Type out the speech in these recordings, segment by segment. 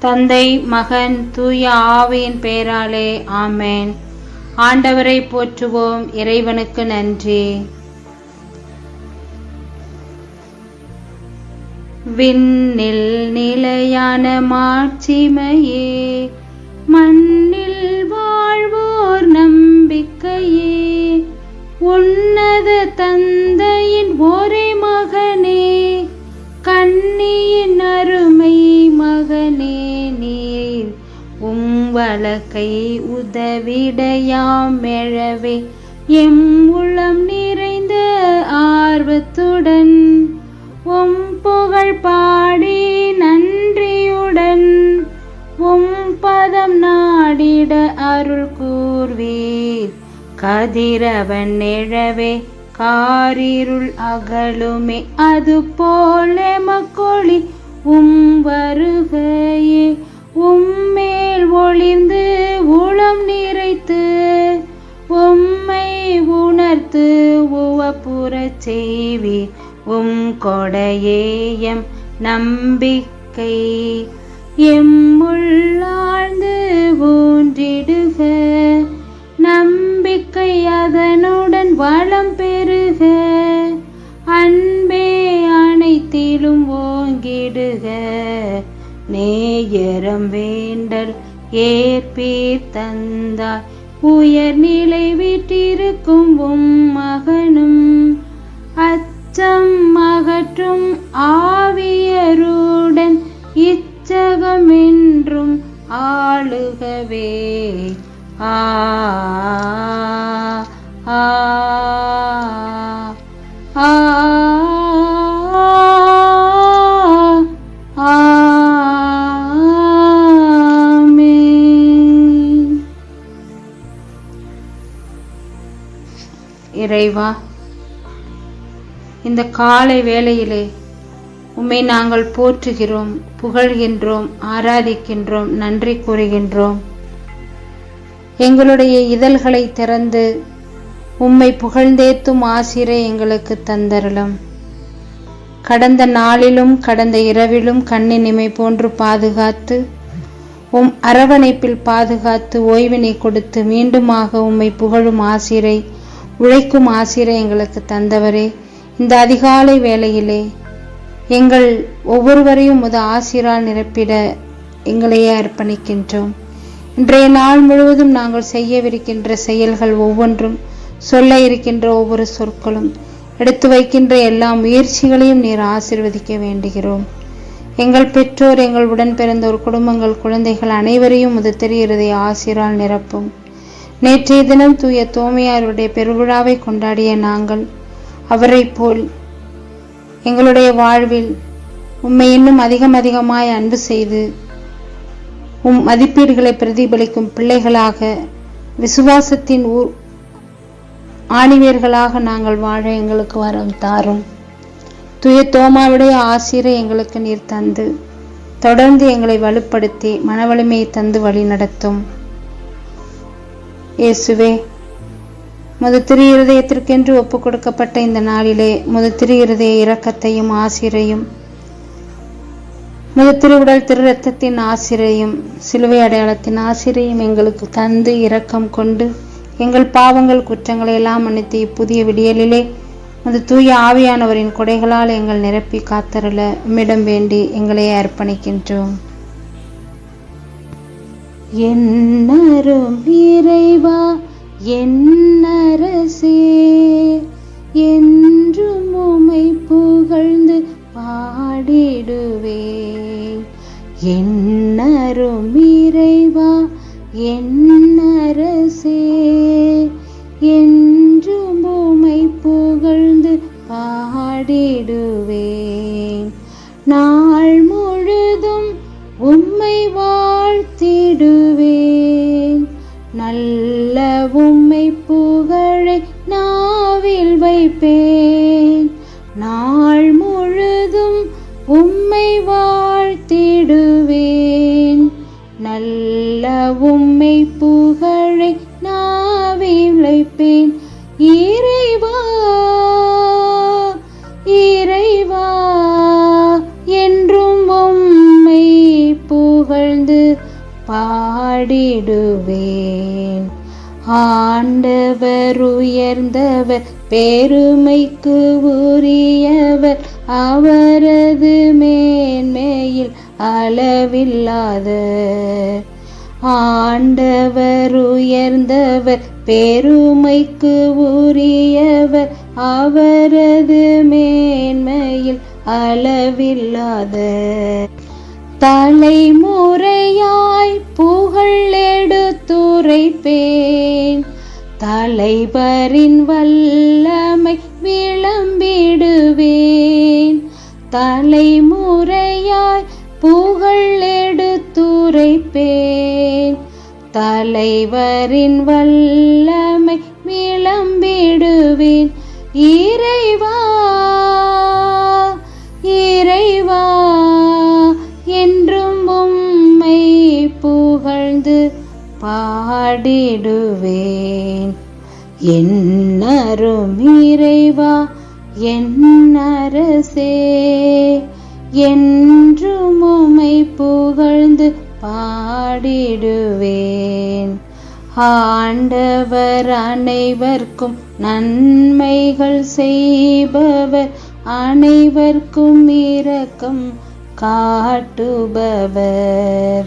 தந்தை மகன் தூய ஆவியின் பெயராலே ஆமேன். ஆண்டவரை போற்றுவோம். இறைவனுக்கு நன்றி. விண்ணில் நிலையான மாட்சிமையே மண்ணில் வாழ்வோர் வழக்கை உதவிடையாமெழவே எம் உளம் நிறைந்த ஆர்வத்துடன் உம் புகழ் பாடி நன்றியுடன் உம் பதம் நாடிட அருள் கூர்வீர். கதிரவன் நிழவே காரிருள் அகலுமே. அது போல மக்கொழி உம் வருகையே உம்மே மேல் ஒளிந்து உளம் நிறைத்து உம்மை உணர்த்து உவப்புறச் செய்வி உம் கொடையேயம் நம்பிக்கை. எம்முள்ளாழ்ந்து ஊன்றிடுக நம்பிக்கை அதனுடன் வளம் பெறுக. அன்பே அனைத்திலும் ஓங்கிடுக நேயரம் வேண்டல் ஏற்பீர் தந்தாய் உயர்நிலை விட்டிருக்கும் உம் மகனும் அச்சம் அகற்றும் ஆவியருடன் இச்சகமென்றும் ஆளுகவே. ஆ ஆ. இறைவா இந்த காலை வேளையிலே உம்மை நாங்கள் போற்றுகிறோம் புகழ்கின்றோம் ஆராதிக்கின்றோம் நன்றி கூறுகின்றோம். எங்களுடைய இதழ்களை திறந்து உம்மை புகழ்ந்தேத்தும் ஆசிரை எங்களுக்கு தந்தரலும் கடந்த நாளிலும் கடந்த இரவிலும் கண்ணின் இமை போன்று பாதுகாத்து உம் அரவணைப்பில் பாதுகாத்து ஓய்வினை கொடுத்து மீண்டுமாக உம்மை புகழும் ஆசிரை உழைக்கும் ஆசிரை எங்களுக்கு தந்தவரே இந்த அதிகாலை வேளையிலே எங்கள் ஒவ்வொருவரையும் முத ஆசிரால் நிரப்பிட எங்களையே அர்ப்பணிக்கின்றோம். இன்றைய நாள் முழுவதும் நாங்கள் செய்யவிருக்கின்ற செயல்கள் ஒவ்வொன்றும் சொல்ல இருக்கின்ற ஒவ்வொரு சொற்களும் எடுத்து வைக்கின்ற எல்லா முயற்சிகளையும் நீர் ஆசிர்வதிக்க வேண்டுகிறோம். எங்கள் பெற்றோர் எங்கள் உடன் பிறந்தோர் குடும்பங்கள் குழந்தைகள் அனைவரையும் முத தெரிகிறதை ஆசிரால் நிரப்பும். நேற்றைய தினம் தூய தோமையாருடைய பெருவிழாவை கொண்டாடிய நாங்கள் அவரைப் போல் எங்களுடைய வாழ்வில் உம்மை இன்னும் அதிகம் அதிகமாய் அன்பு செய்து உம் மதிப்பீடுகளை பிரதிபலிக்கும் பிள்ளைகளாக விசுவாசத்தின் ஊர் ஆணிவேர்களாக நாங்கள் வாழ எங்களுக்கு வரம் தாரும். துய தோமாவுடைய ஆசிரியரை எங்களுக்கு நீர் தந்து தொடர்ந்து எங்களை வலுப்படுத்தி மனவலிமையை தந்து வழி நடத்தும் இயேசுவே முது இருதயத்திற்கென்று ஒப்பு கொடுக்கப்பட்ட இந்த நாளிலே முது இருதய இரக்கத்தையும் ஆசிரையும் முது திருவுடல் திரு ஆசிரையும் சிலுவை அடையாளத்தின் ஆசிரையும் எங்களுக்கு தந்து இரக்கம் கொண்டு எங்கள் பாவங்கள் குற்றங்களை எல்லாம் மன்னித்து இப்புதிய விடியலிலே அந்த தூய ஆவியானவரின் கொடைகளால் எங்கள் நிரப்பி காத்தருள உம்மிடம் வேண்டி எங்களை அர்ப்பணிக்கின்றோம். என்னரும் என்னரசே என்று உமை புகழ்ந்து பாடிடுவே. என்னரும் இறைவா என்னரசே என்று உமை புகழ்ந்து பாடிடுவேன் நான் புகழை நாவில் இறைவா இறைவா என்றும் உம்மை புகழ்ந்து பாடிடுவேன். ஆண்டவர் உயர்ந்தவர் பெருமைக்கு உரியவர் அவரது மேன்மையில் அளவில்லாத ஆண்டவர் உயர்ந்தவர் பெருமைக்கு உரியவர். அவரது மேன்மையில் அளவில்லாத தலைமுறையாய் புகழ் எடுத்துரைப்பேன். தலைவரின் வல்லமை விளம்பிடுவேன். தலைமுறையாய் தலைவரின் வல்லமை விளம்பிடுவேன். இறைவா இறைவா என்றும் உம்மை புகழ்ந்து பாடிடுவேன். என்னரும் இறைவா என்னரசே என் பாடிடுவேன். ஆண்டவர் அனைவர்க்கும் நன்மைகள் செய்பவர். அனைவர்க்கும் இரக்கம் காட்டுபவர்.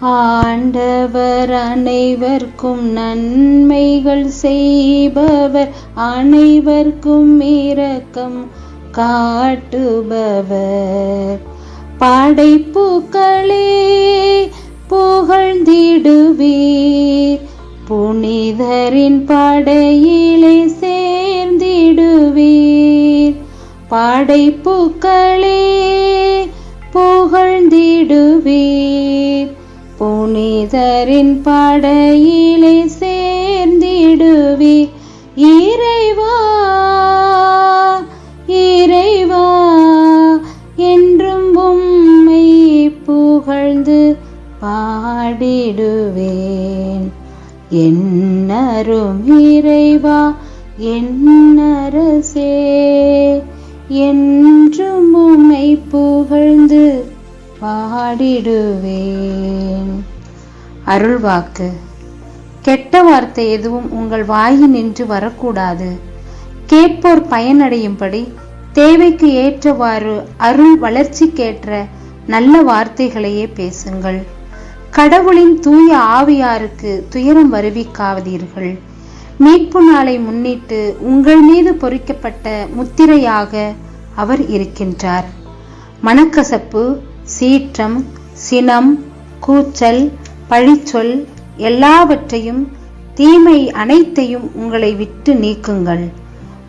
ஆண்டவர் அனைவர்க்கும் நன்மைகள் செய்பவர். அனைவர்க்கும் இரக்கம் காட்டுபவர். படைப்புகளே புகழ்ந்திடுவீர். புனிதரின் படையிலே சேர்ந்திடுவீர். படைப்புக்களே புகழ்ந்திடுவீர். புனிதரின் படையிலே சேர்ந்திடுவீர். இறைவா பாடிடுவேன் என்னரும் இறைவா என்னரசே என்றும் உம்மை புகழ்ந்து பாடிடுவேன். அருள்வாக்கு. கெட்ட வார்த்தை எதுவும் உங்கள் வாயில் நின்று வரக்கூடாது. கேட்போர் பயனடையும்படி தேவைக்கு ஏற்றவாறு அருள் வளர்ச்சிக்கேற்ற நல்ல வார்த்தைகளையே பேசுங்கள். கடவுளின் தூய ஆவியாருக்கு துயரம் வருவிக்காவதீர்கள் மீட்பு நாளை முன்னிட்டு உங்கள் மீது பொறிக்கப்பட்ட முத்திரையாக அவர் இருக்கின்றார். மனக்கசப்பு சீற்றம் சினம் கூச்சல் பழிச்சொல் எல்லாவற்றையும் தீமை அனைத்தையும் உங்களை விட்டு நீக்குங்கள்.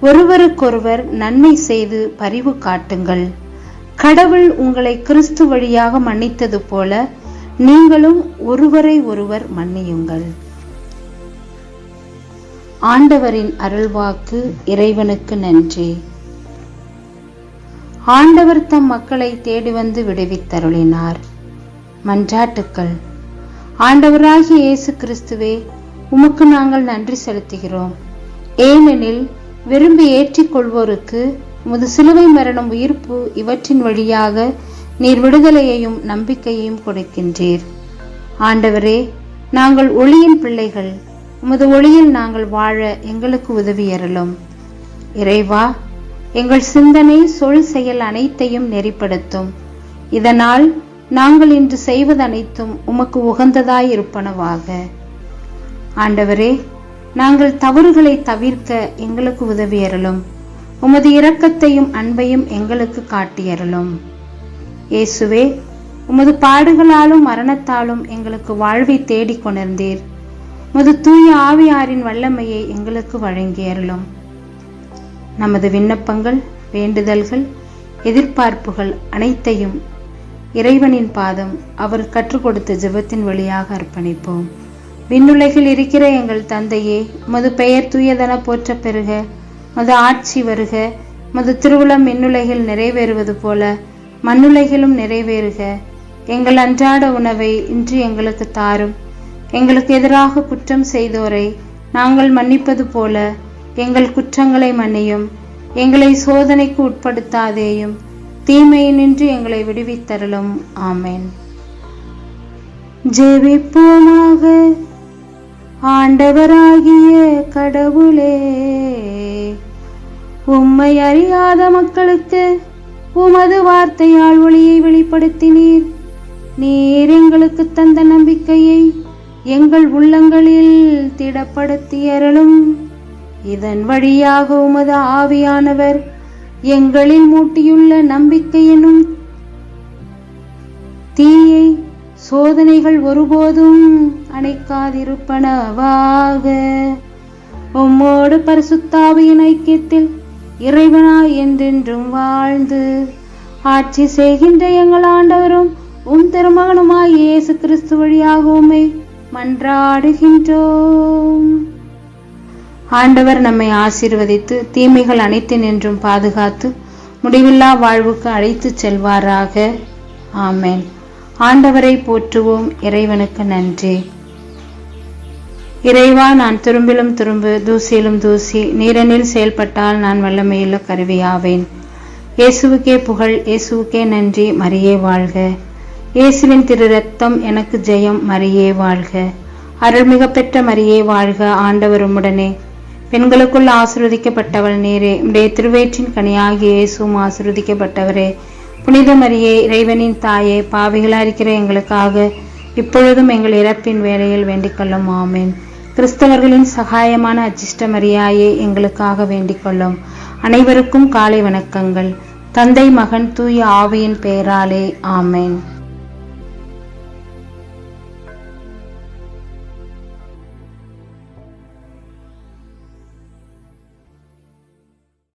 ஒருவருக்கொருவர் நன்மை செய்து பரிவு காட்டுங்கள். கடவுள் உங்களை கிறிஸ்து வழியாக மன்னித்தது போல நீங்களும் ஒருவரை ஒருவர் மன்னியுங்கள். ஆண்டவரின் அருள்வாக்கு இறைவனுக்கு நன்றி. ஆண்டவர் தம் மக்களை தேடி வந்து விடுவித்தருளினார். மன்றாட்டுக்கள். ஆண்டவராகிய இயேசு கிறிஸ்துவே உமக்கு நாங்கள் நன்றி செலுத்துகிறோம். ஏனெனில் விரும்பி ஏற்றிக்கொள்வோருக்கு உமது சிலுவை மரணம் உயிர்ப்பு இவற்றின் வழியாக நீர் விடுதலையையும் நம்பிக்கையையும் கொடுக்கின்றீர். ஆண்டவரே நாங்கள் ஒளியின் பிள்ளைகள். உமது ஒளியில் நாங்கள் வாழ எங்களுக்கு உதவியறலும் இறைவா எங்கள் சிந்தனை சொல் செயல் அனைத்தையும் நெறிப்படுத்தும். இதனால் நாங்கள் இன்று செய்வது அனைத்தும் உமக்கு உகந்ததாயிருப்பனவாக. ஆண்டவரே நாங்கள் தவறுகளை தவிர்க்க எங்களுக்கு உதவியறலும் உமது இரக்கத்தையும் அன்பையும் எங்களுக்கு காட்டியறலும் இயேசுவே உமது பாடுகளாலும் மரணத்தாலும் எங்களுக்கு வாழ்வை தேடிக் கொணர்ந்தீர். உமது தூய ஆவியாரின் வல்லமையை எங்களுக்கு வழங்கியருளும் நமது விண்ணப்பங்கள் வேண்டுதல்கள் எதிர்பார்ப்புகள் அனைத்தையும் இறைவனின் பாதம் அவர் கற்றுக் கொடுத்த ஜெபத்தின் வழியாக அர்ப்பணிப்போம். விண்ணுலகில் இருக்கிற எங்கள் தந்தையே மது பெயர் தூயதென போற்ற பெறுக மது ஆட்சி வருக மது திருவுளம் விண்ணுலகில் நிறைவேறுவது போல மண்ணுலகிலும் நிறைவேறுக. எங்கள் அன்றாட உணவை இன்று எங்களுக்கு தாரும். எங்களுக்கு எதிராக குற்றம் செய்தோரை நாங்கள் மன்னிப்பது போல எங்கள் குற்றங்களை மன்னியும். எங்களை சோதனைக்கு உட்படுத்தாதேயும். தீமையினின்று எங்களை விடுவித்தருளும். ஆமேன். ஜெபிப்போமாக. ஆண்டவராகிய கடவுளே உம்மை அறியாத மக்களுக்கு உமது வார்த்தையால் ஒளியை வெளிப்படுத்தினீர். நீர் எங்களுக்கு தந்த நம்பிக்கையை எங்கள் உள்ளங்களில் திடப்படுத்தியறலும் இதன் வழியாக உமது ஆவியானவர் எங்களில் மூட்டியுள்ள நம்பிக்கை எனும் தீயை சோதனைகள் ஒருபோதும் அணைக்காதிருப்பனவாக. உம்மோடு பரிசுத்தாவியின் ஐக்கியத்தில் இறைவனாய் என்றென்றும் வாழ்ந்து ஆட்சி செய்கின்ற எங்கள் ஆண்டவரும் உம் திருமகனுமாய் இயேசு கிறிஸ்து வழியாக உம்மை மன்றாடுகின்றோம். ஆண்டவர் நம்மை ஆசீர்வதித்து தீமைகள் அனைத்தினின்றும் பாதுகாத்து முடிவில்லா வாழ்வுக்கு அழைத்துச் செல்வாராக. ஆமேன். ஆண்டவரை போற்றுவோம். இறைவனுக்கு நன்றி. இறைவா நான் துரும்பிலும் துரும்பு தூசியிலும் தூசி நீரனில் செயல்பட்டால் நான் வல்லமையுள்ள கருவியாவேன். இயேசுவுக்கே புகழ் இயேசுவுக்கே நன்றி மரியே வாழ்க. இயேசுவின் திரு ரத்தம் எனக்கு ஜெயம் மரியே வாழ்க. அருள்மிக பெற்ற மரியே வாழ்க ஆண்டவருமுடனே பெண்களுக்குள் ஆசிர்வதிக்கப்பட்டவள் நீரே உடைய திருவேற்றின் கனியாகி இயேசுவும் ஆசிர்வதிக்கப்பட்டவரே. புனித மரியே இறைவனின் தாயே பாவிகளா இருக்கிற எங்களுக்காக இப்பொழுதும் எங்கள் இறப்பின் வேலையில் வேண்டிக் கொள்ளும் ஆமேன். கிறிஸ்தவர்களின் சகாயமான அச்சிஷ்ட மரியாயே எங்களுக்காக வேண்டிக் கொள்ளும் அனைவருக்கும் காலை வணக்கங்கள். தந்தை மகன் தூய ஆவியின் பெயராலே ஆமேன்.